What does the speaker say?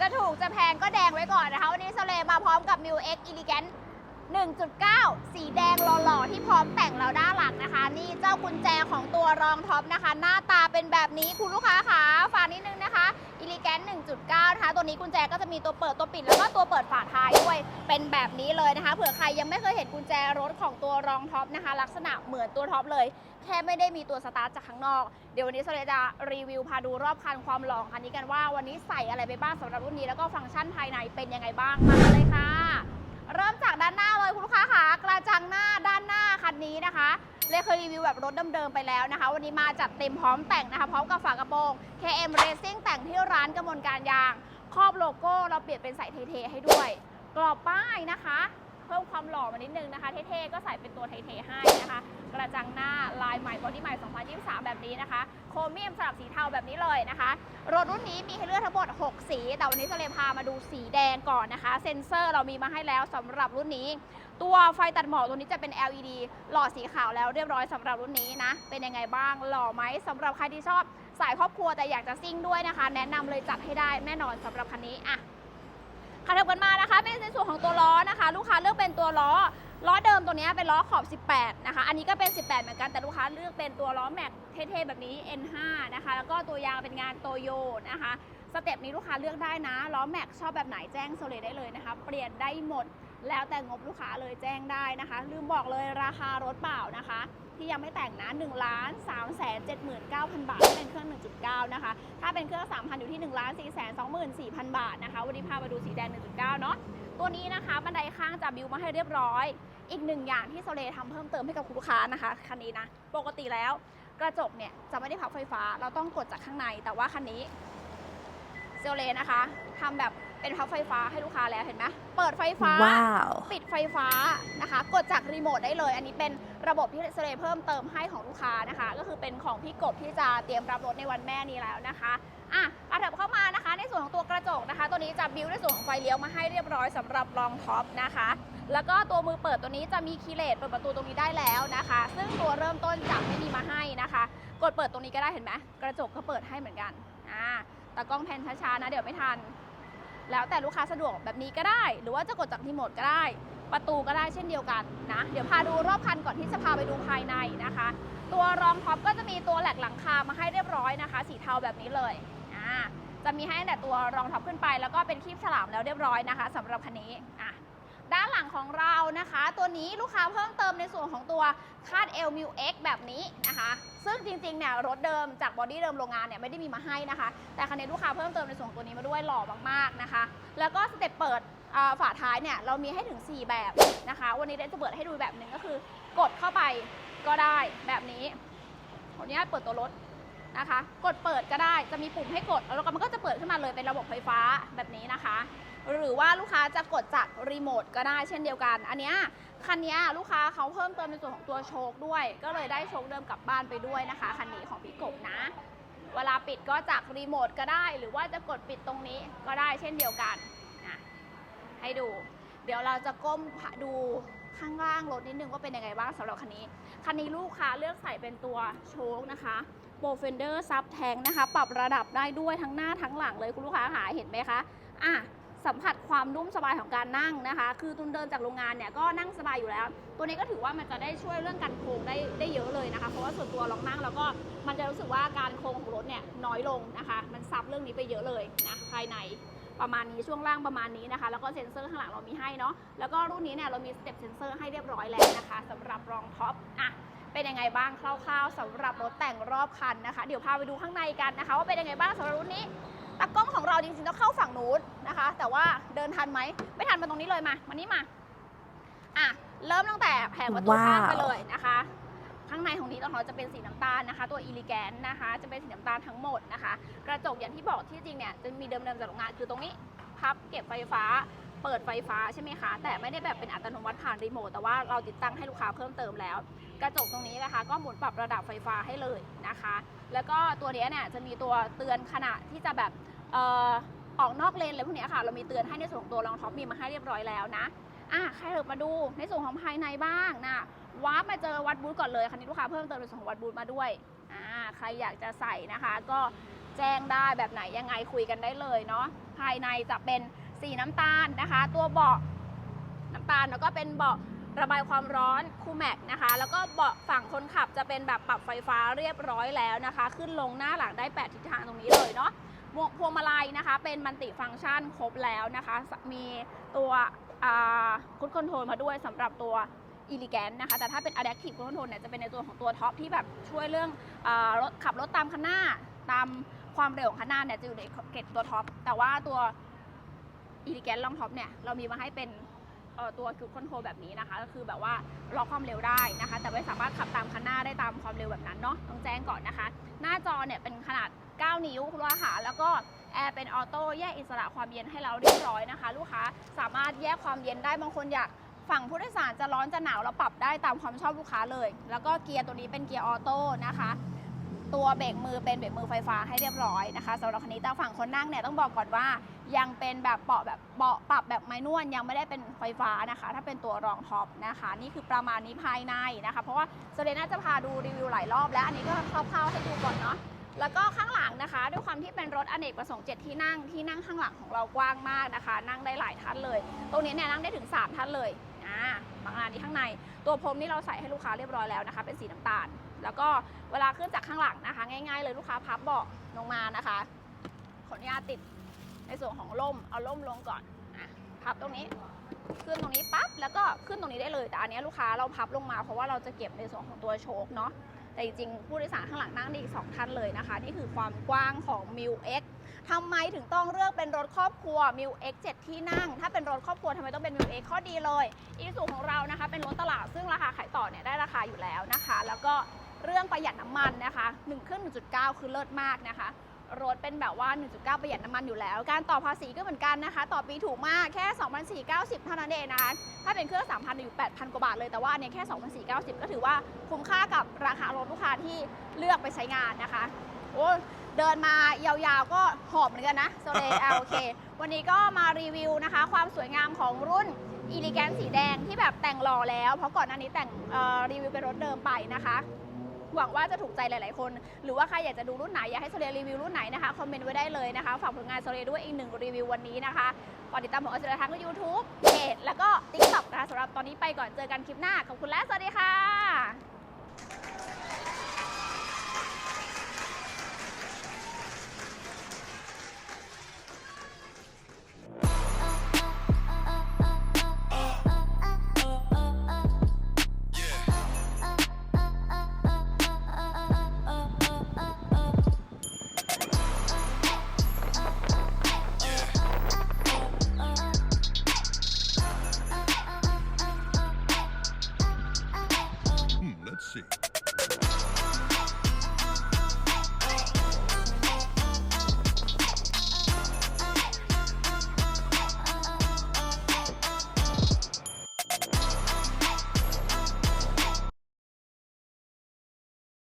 จะถูกจะแพงก็แดงไว้ก่อนนะคะ วันนี้สเลมาพร้อมกับ m ิ X Elegant 1.9 สีแดงหล่อๆ ที่พร้อมแต่งเราด้านหลังนะคะ นี่เจ้ากุญแจของตัวรองท็อปนะคะ หน้าตาเป็นแบบนี้คุณลูกค้าคะฝากนิดนึงนะคะ Elegant 1.9 นะคะ ตัวนี้กุญแจก็จะมีตัวเปิดตัวปิด แล้วก็ตัวเปิดฝาท้ายด้วย เป็นแบบนี้เลยนะคะ เผื่อใครยังไม่เคยเห็นกุญแจรถของตัวรองท็อปนะคะ ลักษณะเหมือนตัวท็อปเลย แค่ไม่ได้มีตัวสตาร์ทจากข้างนอก เดี๋ยววันนี้สเลจะรีวิวพาดูรอบคันความหล่อของคันนี้กันว่าวันนี้ใส่อะไรไปบ้างสำหรับรุ่นนี้ แล้วก็ฟังก์ชันภายในเป็นยังไงบ้าง มาเลยค่ะ เริ่มจากด้านหน้าเลยคุณลูกค้าค่ะ กระจังหน้าด้านหน้าคันนี้นะคะ เลยเคยรีวิวแบบรถเดิมๆไปแล้วนะคะ วันนี้มาจัดเต็มพร้อมแต่งนะคะ พร้อมกับฝากระโปรง KM Racing แต่งที่ร้านกำมลการยาง ครอบโลโก้เราเปลี่ยนเป็นใส่เท่ๆให้ด้วย กรอบป้ายนะคะ เพิ่มความหล่อมานิดนึงนะคะ เท่ๆ ก็ใส่เป็นตัวเท่ๆให้นะคะ กระจังหน้าลายใหม่บอดี้ใหม่ 2023 แบบนี้นะคะ โครเมียมสลับสีเทาแบบนี้เลยนะคะ รถรุ่นนี้มีให้เลือกทั้งหมด 6 สี แต่วันนี้จะเลยพามาดูสีแดงก่อนนะคะ เซ็นเซอร์เรามีมาให้แล้วสำหรับรุ่นนี้ ตัวไฟตัดหมอกตัวนี้จะเป็น LED หล่อสีขาวแล้วเรียบร้อยสำหรับรุ่นนี้นะ เป็นยังไงบ้าง หล่อไหมสำหรับใครที่ชอบสายครอบครัวแต่อยากจะซิ่งด้วยนะคะ แนะนำเลยจัดให้ได้แน่นอนสำหรับคันนี้อะขับกันมานะคะ เป็นในส่วนของตัวล้อนะคะ เป็นตัวล้อล้อเดิมตัวนี้เป็นล้อขอบ 18 นะคะ อันนี้ก็เป็น 18 เหมือนกัน แต่ลูกค้าเลือกเป็นตัวล้อแม็กเท่ๆแบบนี้ N5 นะคะ แล้วก็ตัวยางเป็นงานโตโยนะคะ สเต็ปนี้ลูกค้าเลือกได้นะ ล้อแม็กชอบแบบไหนแจ้งโซเลได้เลยนะคะ เปลี่ยนได้หมด แล้วแต่งบลูกค้าเลยแจ้งได้นะคะ ลืมบอกเลยราคารถเปล่านะคะ ที่ยังไม่แต่งนะ1ล้าน3 7 9 0 0 0บาทถ้าเป็นเครื่อง 1.9 นะคะ ถ้าเป็นเครื่อง 3,000 อยู่ที่1ล้าน4 2 4 0 0 0 บาทนะคะ วันนี้พามาดูสีแดง 1.9 เนาะ ตัวนี้นะคะบันไดข้างจะบิวมาให้เรียบร้อย อีกหนึ่งอย่างที่โซเลทำเพิ่มเติมให้กับคุณลูกค้านะคะ คันนี้นะ ปกติแล้วกระจกเนี่ยจะไม่ได้พับไฟฟ้า เราต้องกดจากข้างใน แต่ว่าคันนี้โซเลนะคะทำแบบ เป็นพับไฟฟ้าให้ลูกค้าแล้วเห็นไหมเปิดไฟฟ้า Wow. ปิดไฟฟ้านะคะ กดจากรีโมทได้เลย อันนี้เป็นระบบที่เสเลเพิ่มเติมให้ของลูกค้านะคะ ก็คือเป็นของพี่กบที่จะเตรียมรับรถในวันแม่นี้แล้วนะคะอะกระเถิบเข้ามานะคะ ในส่วนของตัวกระจกนะคะ ตัวนี้จะบิวในส่วนของไฟเลี้ยวมาให้เรียบร้อยสำหรับรองท็อปนะคะ แล้วก็ตัวมือเปิดตัวนี้จะมีคีย์เลสเปิดประตูตรงนี้ได้แล้วนะคะ ซึ่งตัวเริ่มต้นจะไม่มีมาให้นะคะ กดเปิดตรงนี้ก็ได้เห็นไหมกระจกก็เปิดให้เหมือนกันอ่าแต่กล้องแพนช้าๆนะเดี๋ยวไม่ทัน แล้วแต่ลูกค้าสะดวกแบบนี้ก็ได้ หรือว่าจะกดจากรีโมทก็ได้ ประตูก็ได้เช่นเดียวกันนะ เดี๋ยวพาดูรอบคันก่อนที่จะพาไปดูภายในนะคะ ตัวรองท็อปก็จะมีตัวแหลกหลังคามาให้เรียบร้อยนะคะ สีเทาแบบนี้เลยอ่าจะมีให้แต่ตัวรองท็อปขึ้นไป แล้วก็เป็นครีบฉลามแล้วเรียบร้อยนะคะสำหรับคันนี้อะ ด้านหลังของเรานะคะ ตัวนี้ลูกค้าเพิ่มเติมในส่วนของตัวคาดเอลมิวเอ็กแบบนี้นะคะ ซึ่งจริงๆเนี่ยรถเดิมจากบอดี้เดิมโรงงานเนี่ยไม่ได้มีมาให้นะคะ แต่คันนี้ลูกค้าเพิ่มเติมในส่วนตัวนี้มาด้วยหล่อมากๆนะคะ แล้วก็สเต็ปเปิดฝาท้ายเนี่ยเรามีให้ถึง 4 แบบนะคะ วันนี้เดนจะเปิดให้ดูแบบหนึ่งก็คือ กดเข้าไปก็ได้แบบนี้ขออนุญาตเปิดตัวรถนะคะ กดเปิดก็ได้จะมีปุ่มให้กดแล้วก็มันก็จะเปิดขึ้นมาเลยเป็นระบบไฟฟ้าแบบนี้นะคะ หรือว่าลูกค้าจะกดจากรีโมทก็ได้เช่นเดียวกัน อันเนี้ยคันนี้ลูกค้าเขาเพิ่มเติมในส่วนของตัวโชคด้วย ก็เลยได้โชคเดิมกลับบ้านไปด้วยนะคะคันนี้ของพี่กบนะ เวลาปิดก็จากรีโมทก็ได้ หรือว่าจะกดปิดตรงนี้ก็ได้เช่นเดียวกันนะให้ดู เดี๋ยวเราจะก้มดูข้างล่างรถนิดนึงว่าเป็นยังไงบ้างสำหรับคันนี้ คันนี้ลูกค้าเลือกใส่เป็นตัวโชคนะคะโปรเฟนเดอร์ซับแทงนะคะ ปรับระดับได้ด้วยทั้งหน้าทั้งหลังเลยคุณลูกค้าหาเห็นไหมคะอะ สัมผัสความนุ่มสบายของการนั่งนะคะ คือตุนเดินจากโรงงานเนี่ยก็นั่งสบายอยู่แล้ว ตัวนี้ก็ถือว่ามันจะได้ช่วยเรื่องการโค้งได้ได้เยอะเลยนะคะ เพราะว่าส่วนตัวลองนั่งแล้วก็มันจะรู้สึกว่าการโค้งของรถเนี่ยน้อยลงนะคะ มันซับเรื่องนี้ไปเยอะเลยนะภายในประมาณนี้ช่วงล่างประมาณนี้นะคะ แล้วก็เซ็นเซอร์ข้างหลังเรามีให้เนาะแล้วก็รุ่นนี้เนี่ยเรามีสเต็ปเซ็นเซอร์ให้เรียบร้อยแล้วนะคะสำหรับรองท็อปอะเป็นยังไงบ้างคร่าวๆสำหรับรถแต่งรอบคันนะคะ เดี๋ยวพาไปดูข้างในกันนะคะ ว่าเป็นยังไงบ้างสำหรับรุ่นนี้ ตากล้องของเราจริงๆต้องเข้าฝั่งนู้นนะคะ แต่ว่าเดินทันไหมไม่ทันมาตรงนี้เลยมามานี่มาอะเริ่มตั้งแต่แผงประตูข้างไปว้าวเลยนะคะ ข้างในของนี้ต้องเขาจะเป็นสีน้ำตาลนะคะ ตัวอีลิแกนนะคะ จะเป็นสีน้ำตาลทั้งหมดนะคะ กระจกอย่างที่บอกที่จริงเนี่ยจะมีเดิมๆจากโรงงานคือตรงนี้พับเก็บไฟฟ้าเปิดไฟฟ้าใช่ไหมคะ แต่ไม่ได้แบบเป็นอัตโนมัติผ่านรีโมทแต่ว่าเราติดตั้งให้ลูกค้าเพิ่มเติมแล้ว กระจกตรงนี้นะคะ ก็หมุนปรับระดับไฟฟ้าให้เลยนะคะ แล้วก็ตัวเนี้ยเนี่ยจะมีตัวเตือนขณะที่จะแบบเออกนอกเลนอะไรพวกนี้ค่ะ เรามีเตือนให้ในส่วนของตัวรองท็อปมีมาให้เรียบร้อยแล้วนะอะใครเถิบมาดูในส่วนของภายในบ้างนะวาร์ปมาเจอวัดบูธก่อนเลยคันนี้ลูกค้าเพิ่มเติมในส่วนของวัดบูธมาด้วยอ่าใครอยากจะใส่นะคะ ก็แจ้งได้แบบไหนยังไงคุยกันได้เลยเนาะภายในจะเป็นสีน้ำตาลนะคะ ตัวเบาะน้ำตาลแล้วก็เป็นเบาะระบายความร้อนคูแม็กนะคะ แล้วก็เบาะฝั่งคนขับจะเป็นแบบปรับไฟฟ้าเรียบร้อยแล้วนะคะ ขึ้นลงหน้าหลังได้ 8 ทิศทางตรงนี้เลยเนาะ พวงพวงมาลัยนะคะ เป็นมัลติฟังก์ชันครบแล้วนะคะ มีตัวคุดคอนโทรลมาด้วยสำหรับตัวอีลิแกนนะคะ แต่ถ้าเป็น Adaptive Cruise Control เนี่ยจะเป็นในตัวของตัวท็อปที่แบบช่วยเรื่องรถขับรถตามคันหน้า ตามความเร็วของคันหน้าเนี่ยจะอยู่ในเกตตัวท็อปแต่ว่าตัวอีลิแกนลองท็อปเนี่ยเรามีมาให้เป็น ตัวคิวคอนโทรลแบบนี้นะคะ ก็คือแบบว่าล็อกความเร็วได้นะคะ แต่ไม่สามารถขับตามคันหน้าได้ตามความเร็วแบบนั้นเนาะต้องแจ้งก่อนนะคะ หน้าจอเนี่ยเป็นขนาด 9 นิ้วคุณลูกค้าแล้วก็แอร์เป็นออโต้แยกอิสระความเย็นให้เราเรียบร้อยนะคะ ลูกค้าสามารถแยกความเย็นได้บางคนอยากฝั่งผู้โดยสารจะร้อนจะหนาวเราปรับได้ตามความชอบลูกค้าเลย แล้วก็เกียร์ตัวนี้เป็นเกียร์ออโต้นะคะ ตัวเบรกมือเป็นเบรกมือไฟฟ้าให้เรียบร้อยนะคะสำหรับคันนี้แต่ฝั่งคนนั่งเนี่ยต้องบอกก่อนว่ายังเป็นแบบเบาะแบบเบาะปรับแบบไม้นวลยังไม่ได้เป็นไฟฟ้านะคะ ถ้าเป็นตัวรองท็อปนะคะ นี่คือประมาณนี้ภายในนะคะ เพราะว่าโซเลน่าจะพาดูรีวิวหลายรอบแล้วอันนี้ก็คร่าวๆให้ดูก่อนเนาะแล้วก็ข้างหลังนะคะ ด้วยความที่เป็นรถอเนกประสงค์7ที่นั่งที่นั่งข้างหลังของเรากว้างมากนะคะ นั่งได้หลายท่านเลย ตรงนี้เนี่ยนั่งได้ถึง 3 ท่านเลยอ่าบางงานนี้ข้างใน ตัวพรมนี่เราใส่ให้ลูกค้าเรียบร้อยแล้วนะคะ เป็นสีน้ำตาล แล้วก็เวลาขึ้นจากข้างหลังนะคะ ง่าย ๆ เลยลูกค้าพับเบาะลงมานะคะ ขออนุญาตติดในส่วนของล่มเอาล่มลงก่อนอะพับตรงนี้ ขึ้นตรงนี้ปั๊บแล้วก็ขึ้นตรงนี้ได้เลยแต่อันนี้ลูกค้าเราพับลงมาเพราะว่าเราจะเก็บในส่วนของตัวโชคเนาะแต่จริงๆผู้โดยสารข้างหลังนั่งได้อีกสองท่านเลยนะคะ นี่คือความกว้างของ m i l X ทำไมถึงต้องเลือกเป็นรถครอบครัว m i l X 7 ที่นั่ง ถ้าเป็นรถครอบครัวทำไมต้องเป็น m i l X ข้อดีเลยอีซูของเรานะคะ ราคาอยู่แล้วนะคะ แล้วก็เรื่องประหยัดน้ำมันนะคะ1เครื่อง1.9 คือเลิศมากนะคะรถเป็นแบบว่า 1.9 ประหยัดน้ำมันอยู่แล้ว การต่อภาษีก็เหมือนกันนะคะ ต่อปีถูกมากแค่ 2,490 เท่านั้นเองนะคะ ถ้าเป็นเครื่อง 3,000 อยู่ 8,000 กว่าบาทเลย แต่ว่าเนี้ยแค่ 2,490 ก็ถือว่าคุ้มค่ากับราคารถลูกค้าที่เลือกไปใช้งานนะคะ โอ้เดินมายาวๆก็หอบเหมือนกันนะโซเลอะโอเค วันนี้ก็มารีวิวนะคะ ความสวยงามของรุ่น อีลิแกนสีแดงที่แบบแต่งหล่อแล้ว เพราะก่อนหน้านี้แต่งรีวิวเป็นรถเดิมไปนะคะ หวังว่าจะถูกใจหลาย ๆ คน หรือว่าใครอยากจะดูรุ่นไหน อยากให้โซเลียรีวิวรุ่นไหนนะคะ คอมเมนต์ไว้ได้เลยนะคะ ฝากผลงานโซเลียด้วยอีกหนึ่งรีวิววันนี้นะคะฝากติดตามผมออสเตรเลียทั้งยูทูบเพจแล้วก็ติ๊กต็อกนะคะสำหรับตอนนี้ไปก่อนเจอกันคลิปหน้าขอบคุณและสวัสดีค่ะ